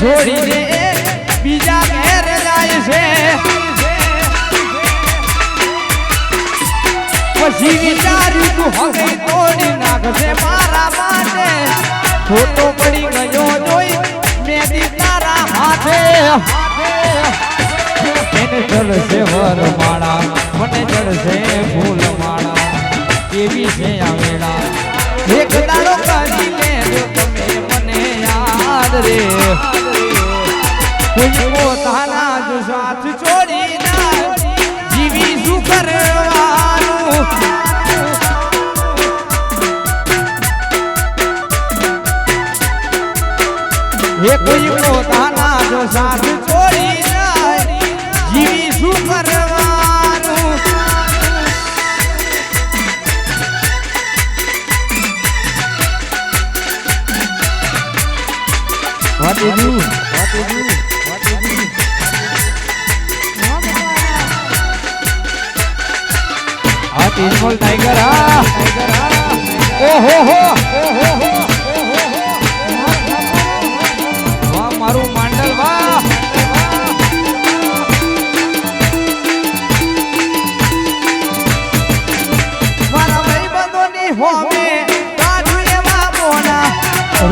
છોડીને બીજા ઘેર જાય છે. પછી વિચાર્યું તું, હવે તોડી નાખશે મારા માટે? ખોટો પડી ગયો જોઈ, મેં તારા હાથે. એને ચડશે વરમાળા, મને ચડશે ફૂલ માળા કેવી છે આ વેળા? એક દાડો કરી લેજો તમે મને યાદ રે કોઈ પોતાના જો સાથ છોડી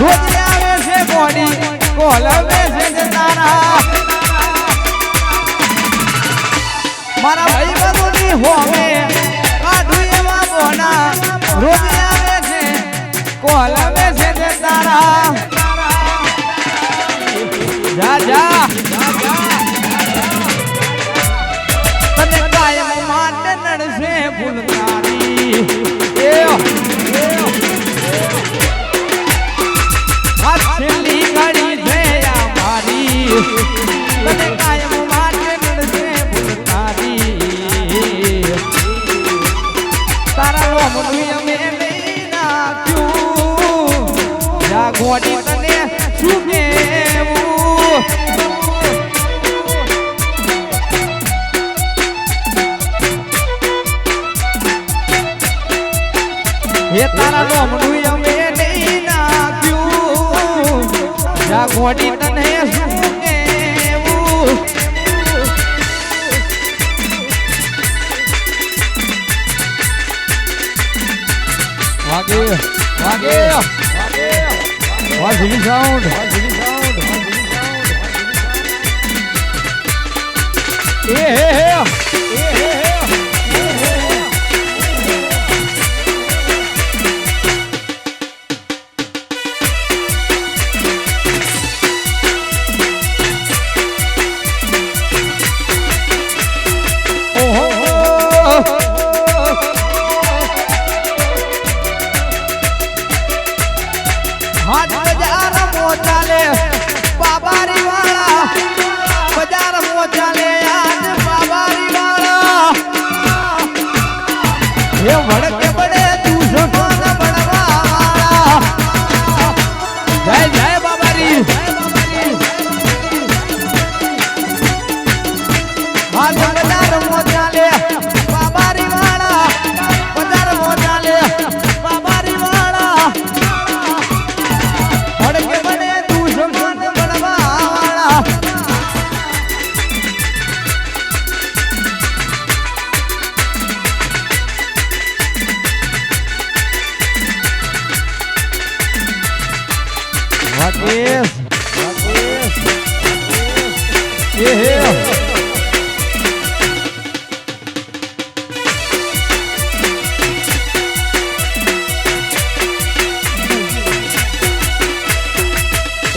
રોજ આવે છે બોડી છે તારા. મારા છે you. સાઉન્ડ એ હે હે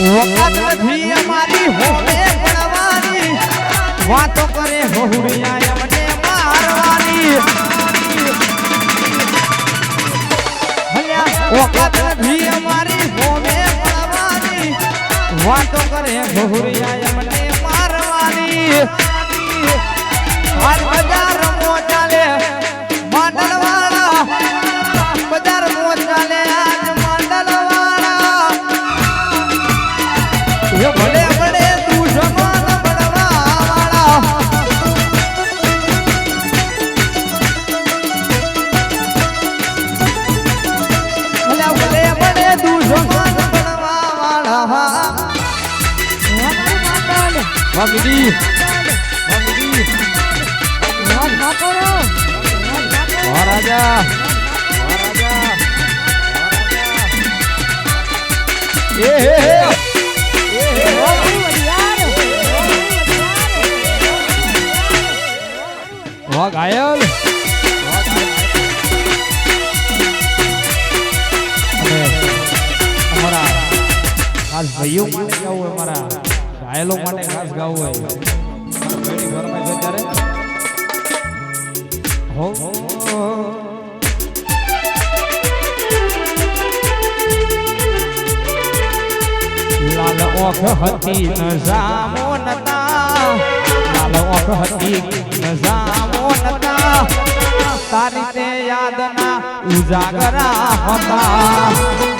વખત નથી અમારી હોવે પડવાની વાતો કરે હોહુડિયા એમને મારવાની. વખત નથી અમારી હોવે પડવાની વાતો કરે ઘોઘરિયા મને ભગડી ભગડી મહારાજા એ હે હે વાહ ઘાયલ અમારા ભાઈઓ ઘાયલો માટે ખાસ ગાવું હોય. ભાઈની ઘરમાં છે ત્યારે તારી તે યાદના ઉજાગરા હતા.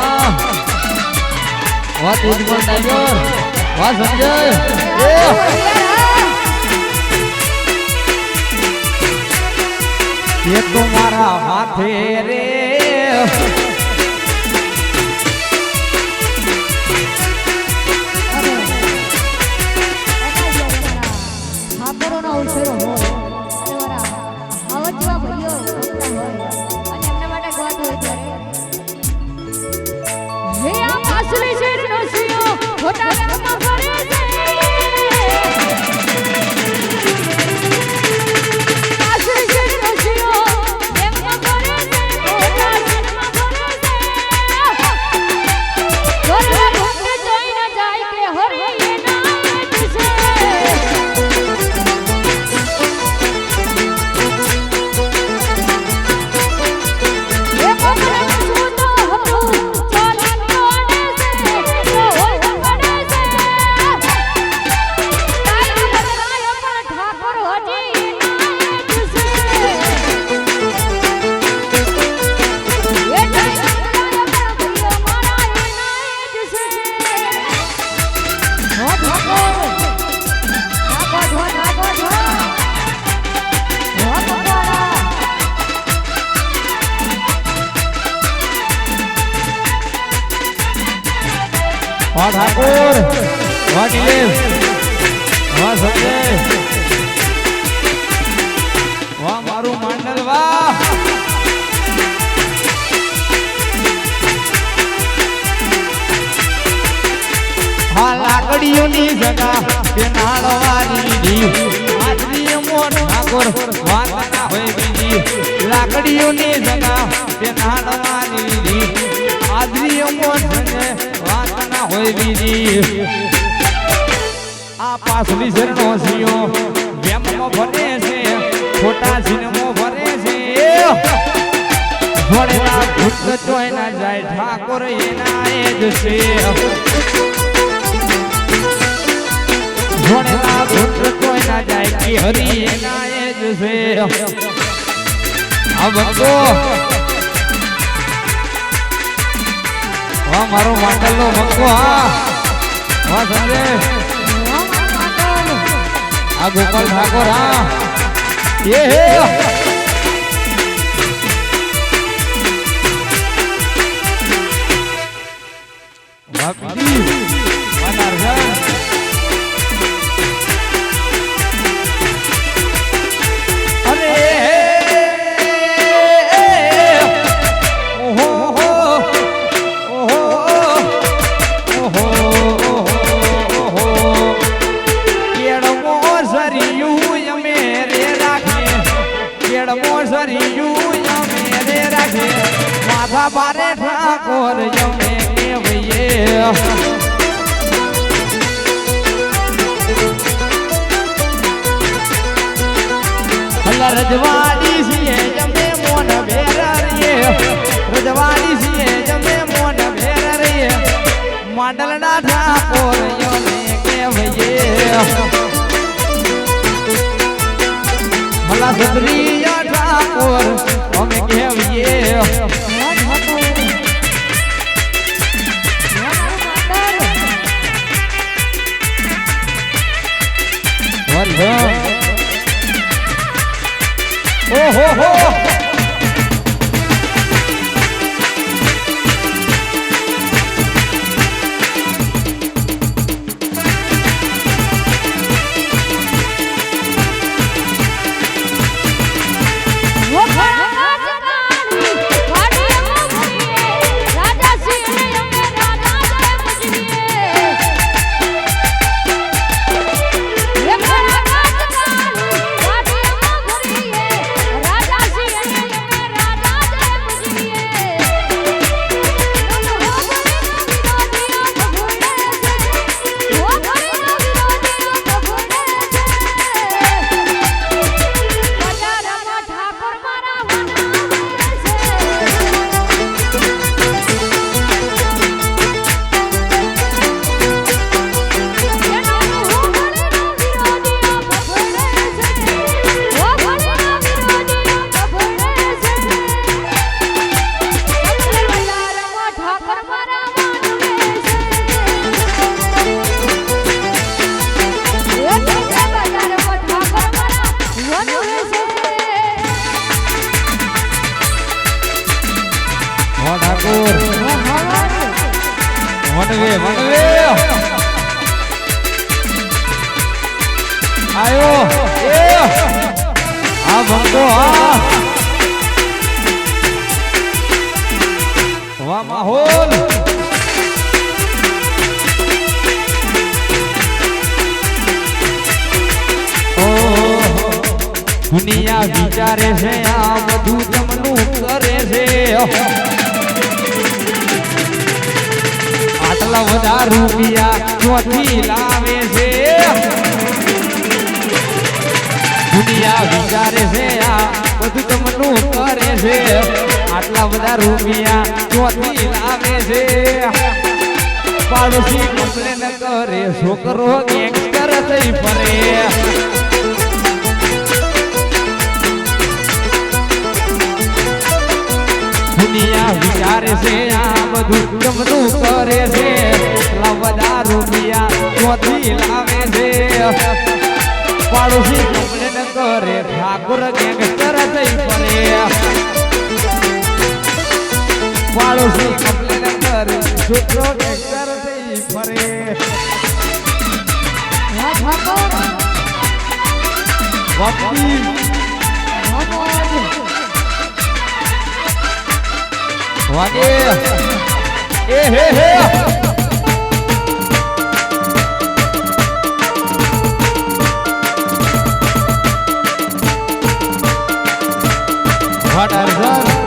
વાહ તેજમલ ટાઈગર વાહ મારા માથે રે. આ પાસલી શરણો સિયો ભરે છે, ખોટા સિનેમો છે. ભણેલા ભૂત ના જાય, ઠાકોર એના એ જ છે. ભણેલા ભૂત ચોય ના જાય, કે હરી એના એ જ છે. આ ભક્તો. વાહ મારો માંડલનો ભક્તો, હા. વાહ સંજય. આ ગોપાલ ઠાકોર, હા. એ હે. રજવાડી છીએ, જમે મોન ભેર રહીએ રજવાડી છીએ, જમે મોન ભેર રહીએ માંડલના ઠાકોર અમે કેવયે ભલા સુધરી દુનિયા વિચારે છે, આ બધું તમનું કરે છે. આટલા બધા રૂપિયા ક્યાંથી લાવે છે? દુનિયા વિચારે છે, આ બધું તમનું કરે છે. આટલા બધા રૂપિયા ક્યાંથી લાવે છે? પાડોશી કમ્પ્લેન કરે, છોકરો ગેંગસ્ટર થઈ ફરે દુનિયા વિચારે છે આ બધું ગમનું કરે છે. બધા રૂપિયા લાવે છે. પાડોશી કમ્પ્લેન કરે ઠાકોર ગેંગસ્ટર થઈ પડે પાડોશી કમ્પ્લેન કરે છોકરો ગેંગસ્ટર થઈ ફરે વકીલ વાગે એ હે હે What are the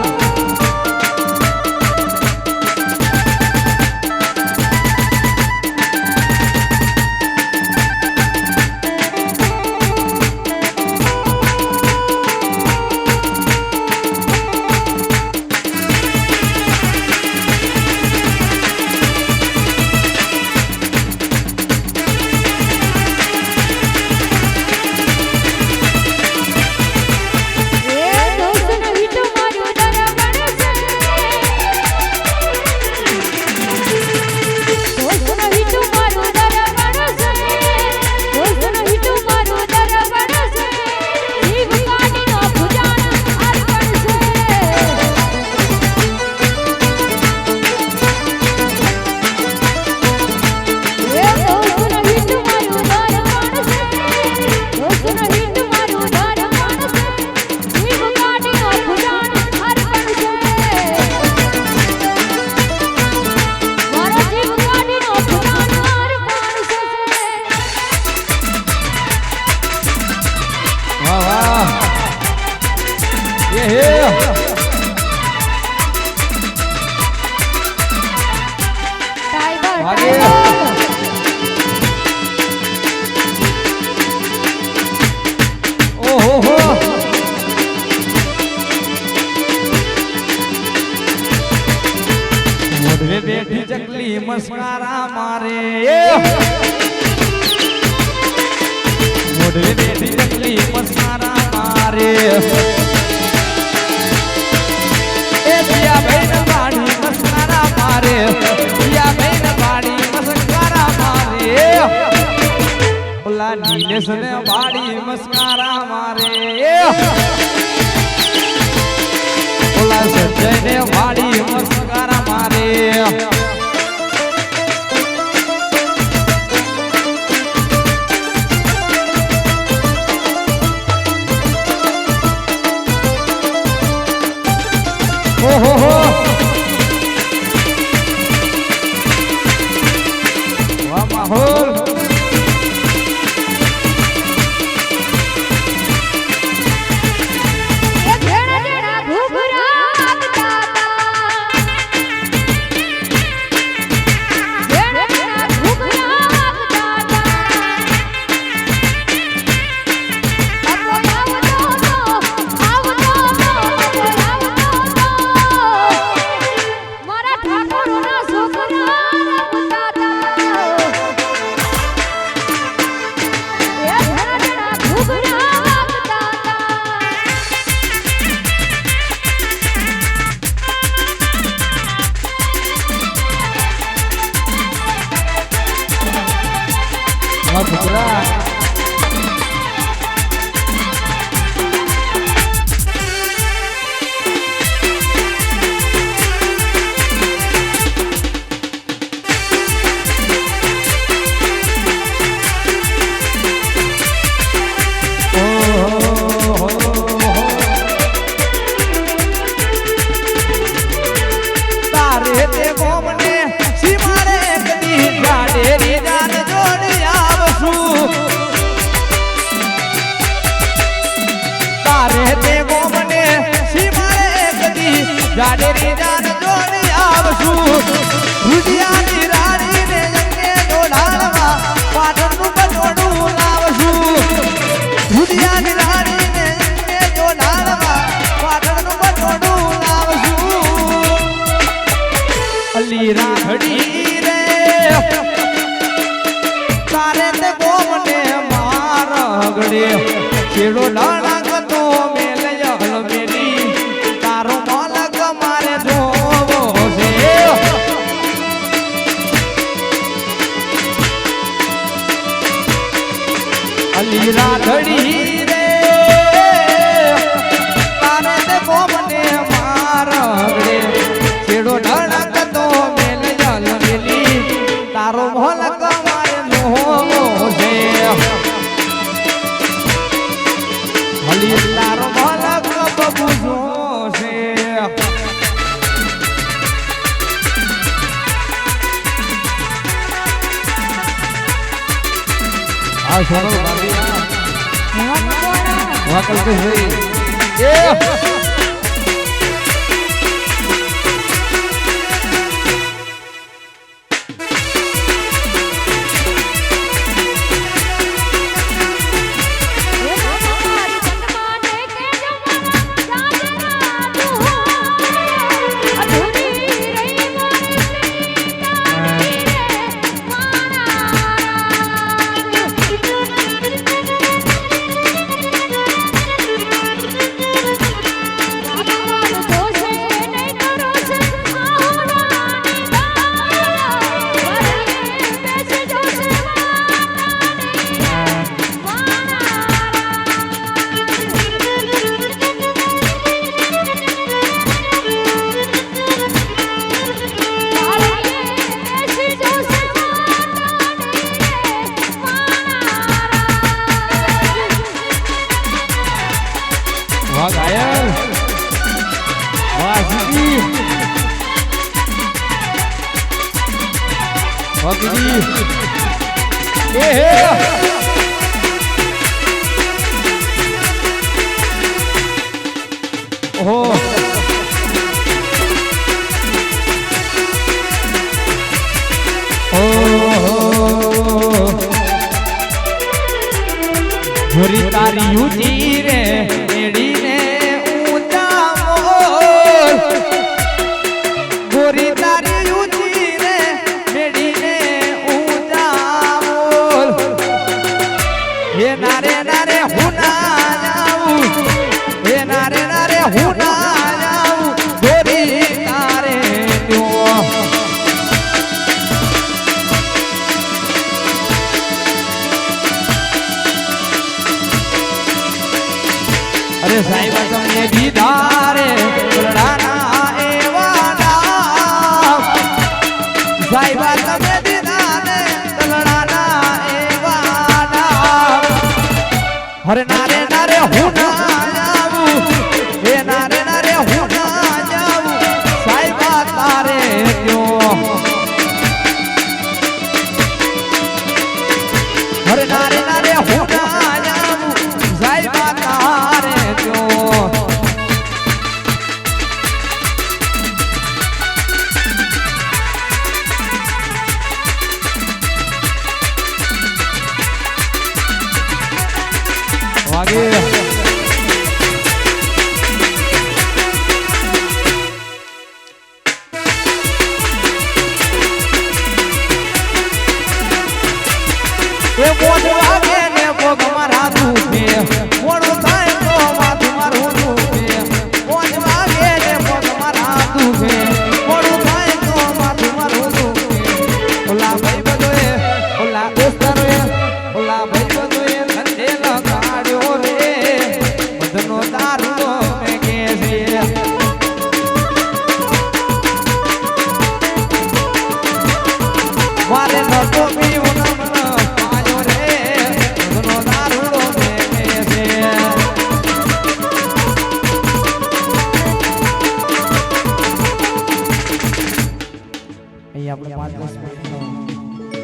નમસ્કાર મારે. રાખડી રે. તારે તે ગોમને માર હગડે? હરે નારે નારે હું ના આવું? એ